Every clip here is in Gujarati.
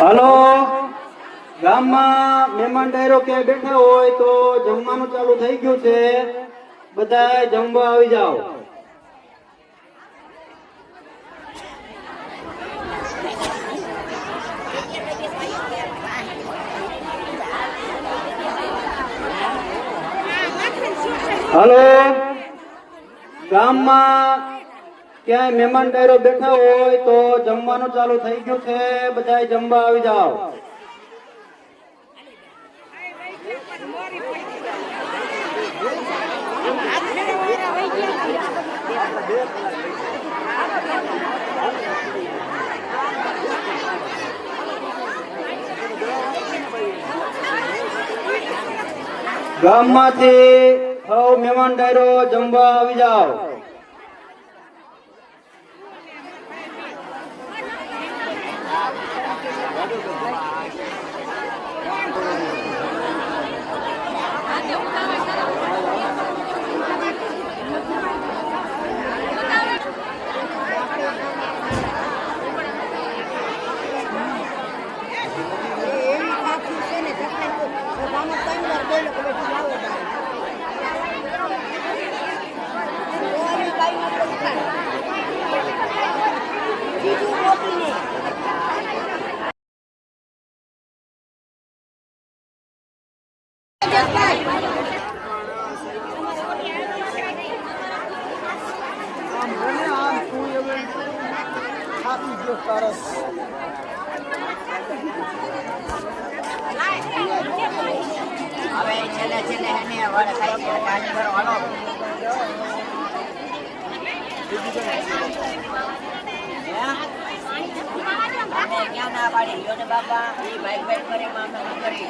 હલો. ગામમાં મહેમાન ડાયરો ક્યાંય બેઠા હોય તો જમવાનું ચાલુ થઈ ગયું છે. બધા જમવા આવી જાઓ. હલો. ગામમાં ક્યાંય મહેમાન ડાયરો બેઠા હોય તો જમવાનું ચાલુ થઈ ગયું છે. બધા જમવા આવી જાઓ. ગામમાંથી હવ મહેમાન ડાયરો જમવા આવી જાઓ એવી પાછી છે ને તકલીફ તો આમાં ત્રણ વાર બોલ્યો કે બેટી લાવો તારે. ઓલી બાઈને બોલતા. બીજું મોટી નહીં. હવે છેલ્લે છેલ્લે હેને વડ ખાઈ છે કાજ કરો હાલો અમે ક્યાં ના પાડી લ્યો ને બાપા ઈ બાઈક બાઈક કરી માં અમે ન કરી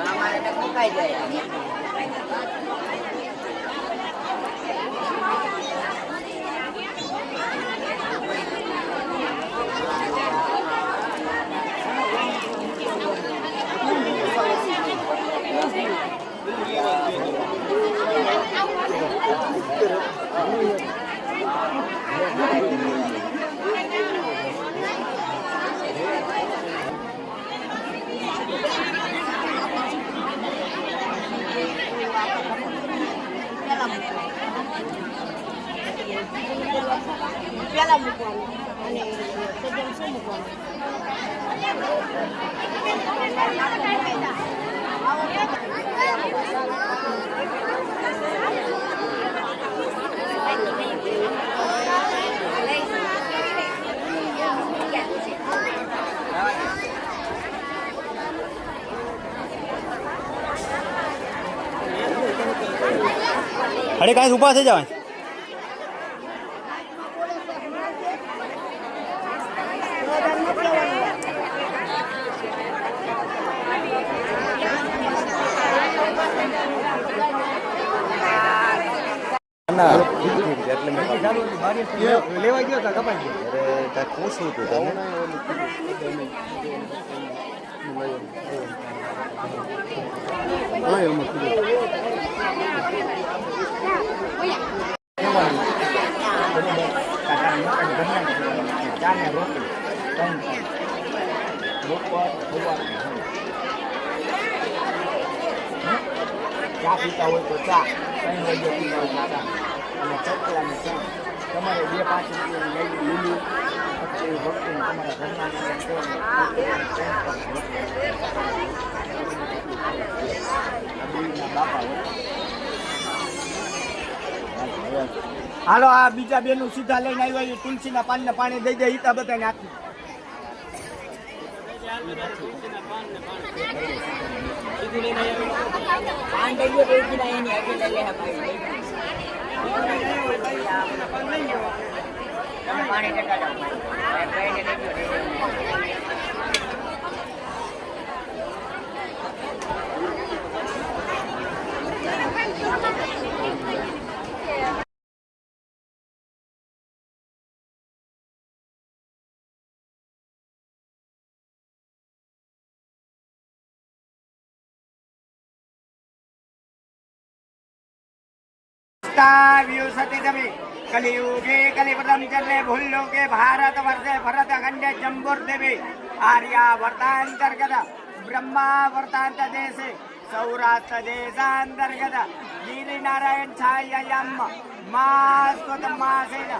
અમારે તો મુકાઈ જાય પેલા મૂકવાનું અને સજ્જન શું મૂકવાનું અરે કાંઈ ઊભા થઈ જવાય લેવા ગયો હતા કપાઈ ગયો ચા પીતા હોય તો ચા. કઈ વાગ્યે પીતા હોય ચા. અને ચકલા ને ચા. તમારે બે પાંચ રૂપિયા લઈ લીલું પછી ભક્તિ તમારા ઘરના. હાલો, આ બીજા બેનું સીધા લઈને આવ્યા એ તુલસીના પાનને પાણી દઈ દે હિતા બધાને આપી. પાન દઈ દો તો એની એની આગળ લઈ લે પાણી કેટલા જાવ વિંશતિ તમે કલિયુગે કલિપદમ ચલે ભૂલ્લોકે ભારત વર્ષે ભરત ખંડે જંબુર દેવે આર્યા વર્તાંતર્ગત બ્રહ્મા વર્તાંત દેશે સૌરાષ્ટ્ર દેશાંતર્ગત ગિરિનારાયણ છાયાયમ માસ્તુત માસેન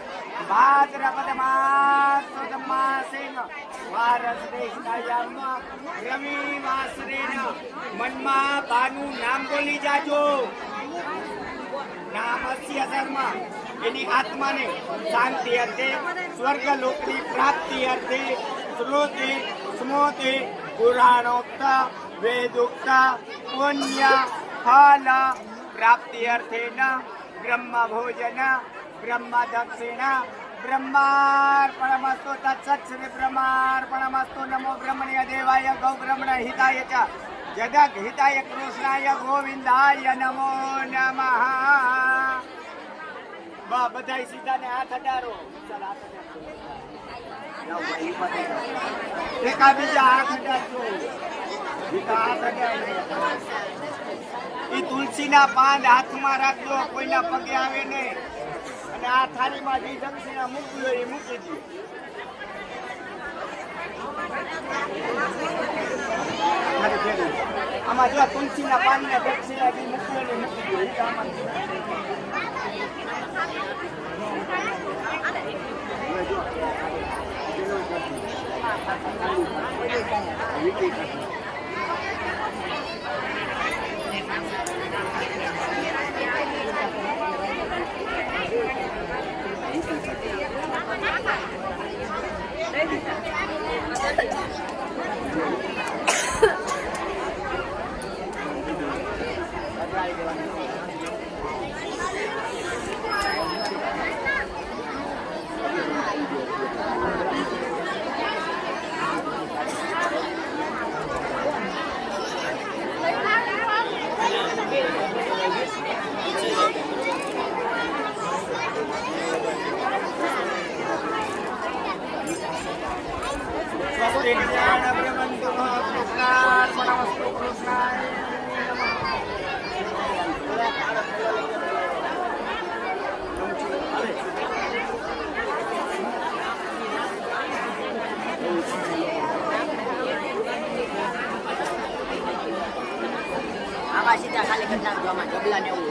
ભાદ્રપદ માસ્તુત માસેન ભારત દેશનાયમ રવિ માસરેન મનમાં બાનું નામ બોલી જાજો નામસ્ય ધર્મ. એની આત્માને શાંતિ અર્થે, સ્વર્ગ લોકની પ્રાપ્તિ અર્થે, શ્રુતિ, સ્મૃતિ, પુરાણોક્ત, વેદોક્ત, પુણ્ય, ફલ પ્રાપ્તિ અર્થેન બ્રહ્મ ભોજન, બ્રહ્મ દક્ષિણ, બ્રહ્માર્પણમસ્તુ તત્સત શ્રી બ્રહ્માર્પણમસ્તુ નમો બ્રહ્મણ્ય દેવાય ગૌ બ્રહ્મણ હિતાય ચ. જગત હિતાય કૃષ્ણાય ગોવિંદાય નમો નમઃ બા બધાય સીધાને હાથ અડારો ચાલ હાથ એકા બીજા. ઈ તુલસીના પાન હાથમાં રાખજો કોઈના પગે આવે નહીં અને આ થાળીમાં જે દક્ષિણા એ મૂકી દો ખાલી ભેગું. આમાં જો તુલસીના પાનને દક્ષિણા જે મૂકવી હોય મૂકી આમાં સ્વસ્તિ નાખજો આમાં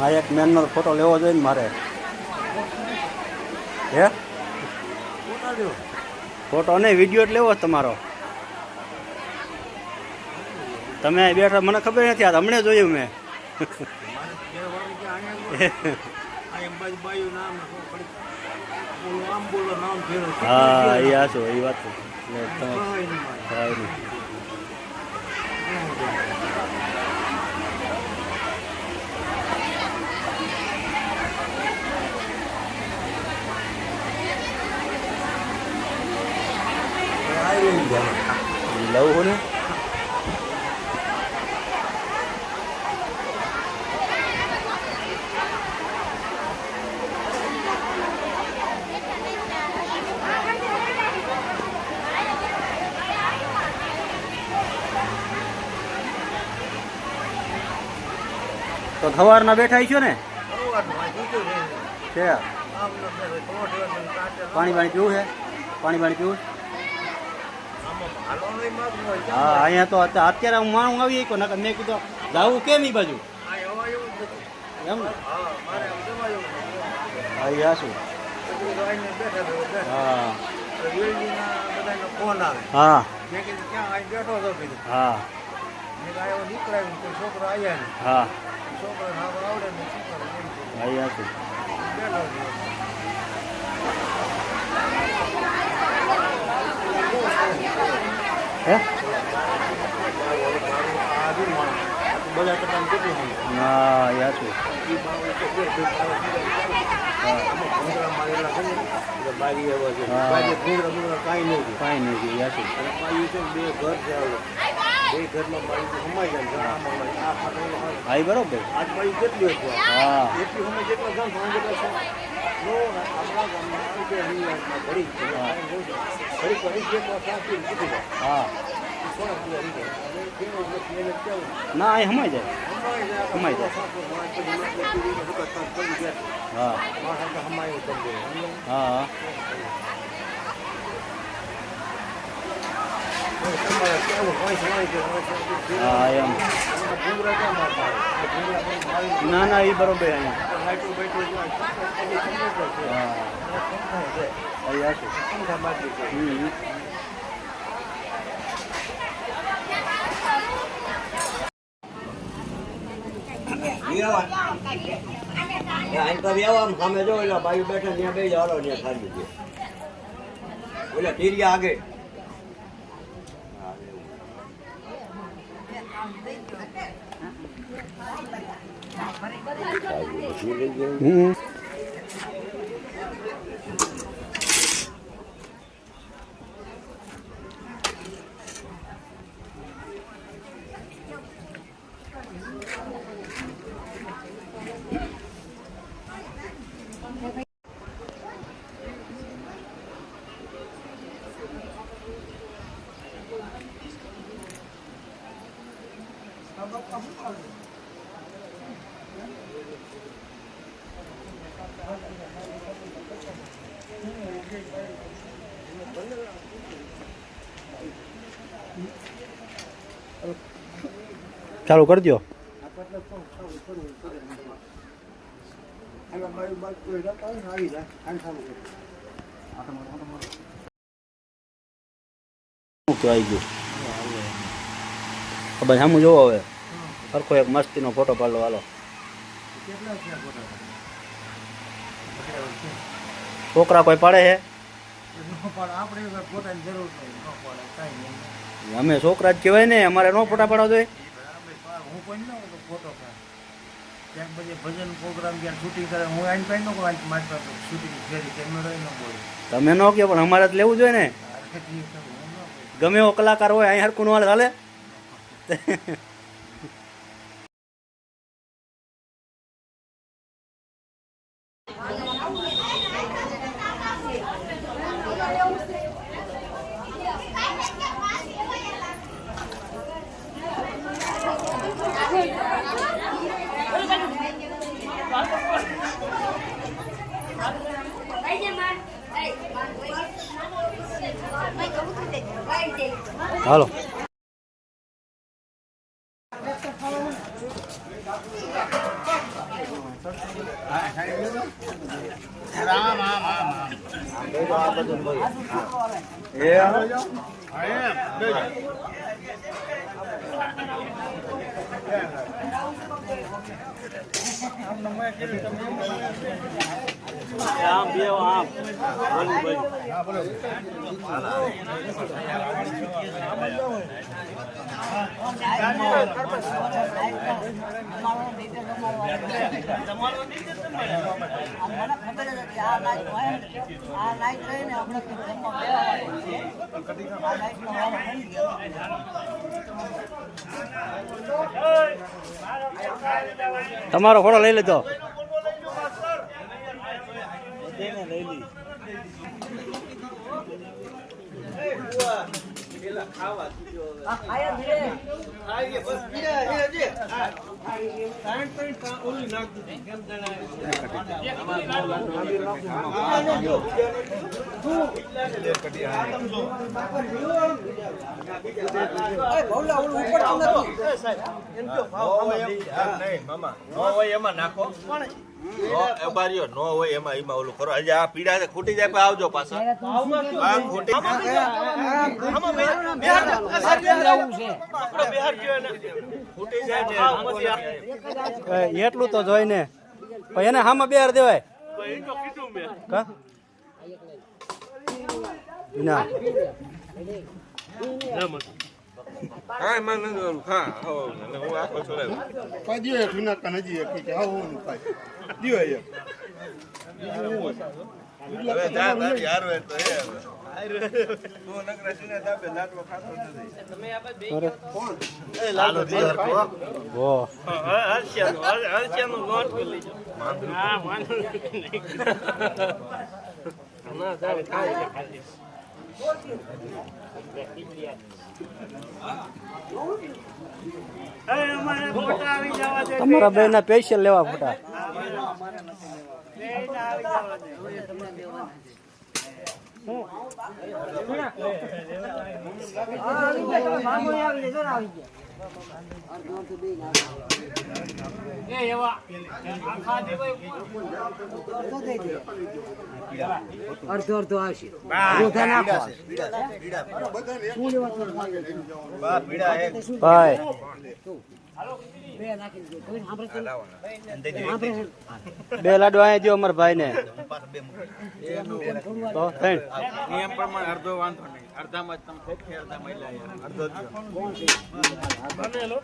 આ એક મેનનો ફોટો લેવો જોઈએ ને મારે. હે? ફોટો નહીં વીડિયો જ લેવો તમારો. તમે બેઠા મને ખબર નથી આ હમણાં જોયું મેં. હા એ આ એ વાત છે. તમે કાંઈ hơn ને તો સવારના બેઠા છો ને છે પાણી પાણી પીવું છે પાણી પાણી પીવું હા અહીંયા તો અત્યારે હું માણું આવી ગયો નકર મેં કીધું જાવું કેમ એ બાજુ એમ? ને હા ઈ આ શું હા. ફોન આવે. હા. મેં કીધું ક્યાં બેઠો હતો હા. કોઈ હા. હા. હે? હા મારેલા છે. કાંઈ અને પાછી છે બે ઘર છે સમાઈ. હા બરોબર? હા. હા. ના અહીં સમાઈ જાય હમાઈ જાય. હમાઈ જાય. સાચું માણસ પછી નોકરી કરી ને હકત કામ કરી જાય. હા માણસ આપણે હમાયું કરી દે. સમજો? હા હવે તમારે કેવું હોય છે, હોય છે, હોય છે. હા, એમ. ના ના એ બરોબર સામે જો એટલે ભાઈ બેઠા ત્યાં બે જાવ ત્યાં ખાલી ઓલા ટીરિયા આગળ હમ ચાલુ કરી દો આવી ગયું ખબર સામું જોવો હવે સરખો એક મસ્તીનો ફોટો ફોટા? છોકરા કોઈ પાડે છે પાડે. પાડે. અમે છોકરા જ કહેવાય ને, અમારે નો ફોટા પાડવા જોઈએ કોઈ ન તો ફોટો પાડ. ક્યાંક પછી ભજન પ્રોગ્રામ ક્યાંક શૂટિંગ કરે હું આઈને કઈ ન આઈને મારી પાસે શૂટિંગ ફેરી કેમેરો ન બોલે તમે ન કહો પણ અમારે જ લેવું જોઈએ ને. ગમે એવો કલાકાર હોય અહીં હરકું નો હાલો આમ બે આમ. મને ખબર તમારો ફોટો લઈ લેજો. આ નાખો નો એ નો હોય એમાં એમાં ઓલું કરો આજે આ પીડા છે ખૂટી જાય આવજો પાછા ખૂટી એટલું તો જોઈ ને. પણ એને હામાં બેહાર દેવાય. કા? ના. કાંઈ માં નથી ઓલું હો, હું આખો. પાઈ દ્યો એક વિના કાન એક કે આવું એક. હવે જા તો હે તમારા બે ના સ્પેશિયલ લેવા ફોટા. અડધો અડધો આવશે નાખો. ભાઈ બે? લાડુ અહીંયા જો અમારા ભાઈ ને તો ત્રણ નિયમ પ્રમાણે અડધો વાંધો નહીં અડધામાં તમે ફેંકી, અડધામાં લઈ અડધો જ લો.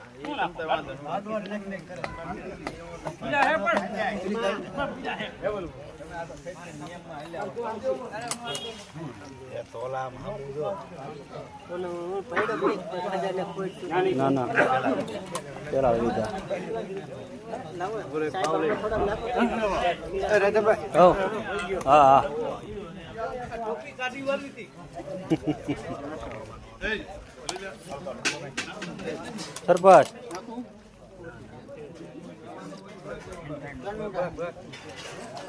ના ના પેલા લીધા હો હા સરપંચ.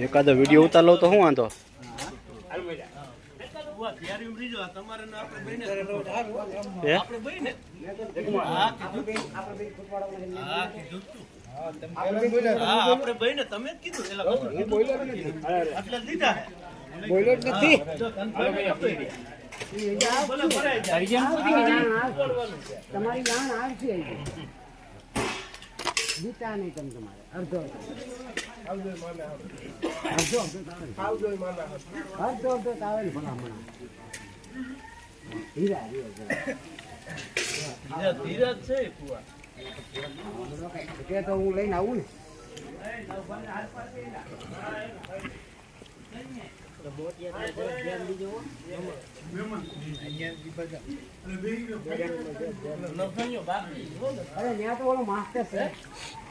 એકાદો વીડિયો ઉતાર લઉં તો શું વાંધો? તમારી જાણ આવશે અડધો તે તો હું લઈને આવું ને અરે ત્યાં તો ઓલો માસ્ટર છે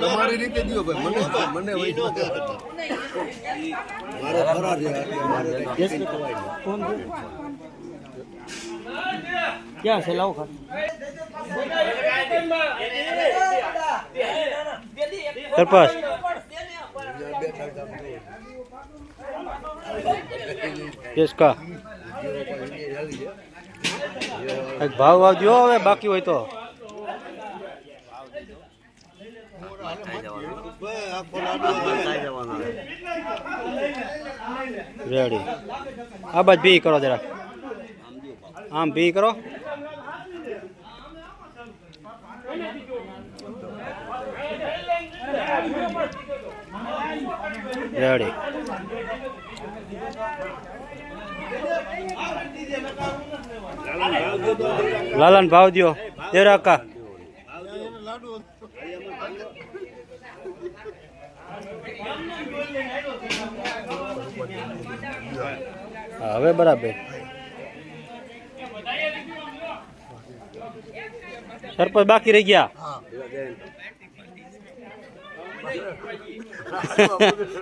તમારી રીતે દિયો ભાઈ. મને મને વહી મારે ફરાર ક્યાં છે? લાવો ખાતો સરપંચ. કેસ કા એક ભાવ ભાવ જો હવે, બાકી હોય તો. રેડી આ બાજ બી કરો જરા આમ બી કરો. રેડી લાલાન ભાવ દો દેરા હા, હવે બરાબર સરપંચ બાકી રહી ગયા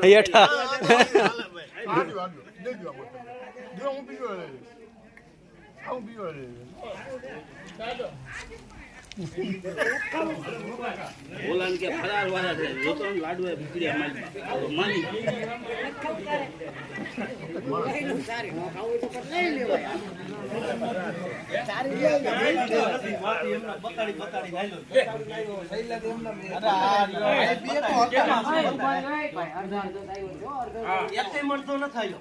હેઠા ညောင်းပြီးရတယ်အောင်ပြီးရတယ်ဒါတော့ બોલાન કે ફરાર વાળા છે. લોટન લાડવા ભીકડ્યા માલી માની. મળતો ન થયો.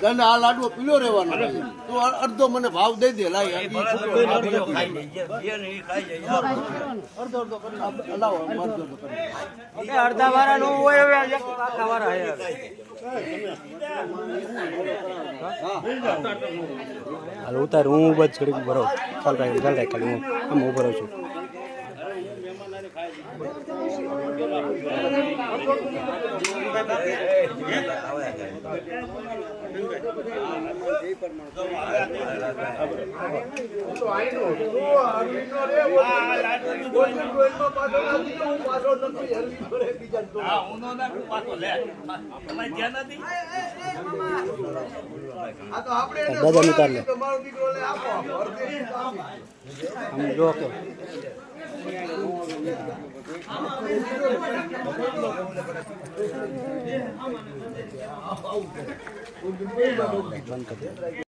તને આ લાડવો પીલો રહેવાનો તું અડધો મને ભાવ દઈ દે લાય અડધો અડધો કરી લાવો, અડધો અડધો અડધા વાળા નો હોય હવે આખા વાળા હે. હાલ ઉતાર હું ઊભા છડી ભરો ચાલ ભાઈ ચાલ રાખ ખાલી હું આમ હું ભરો છું. દાદા ઉતાર લે. જો કે. બંધ કરી દે.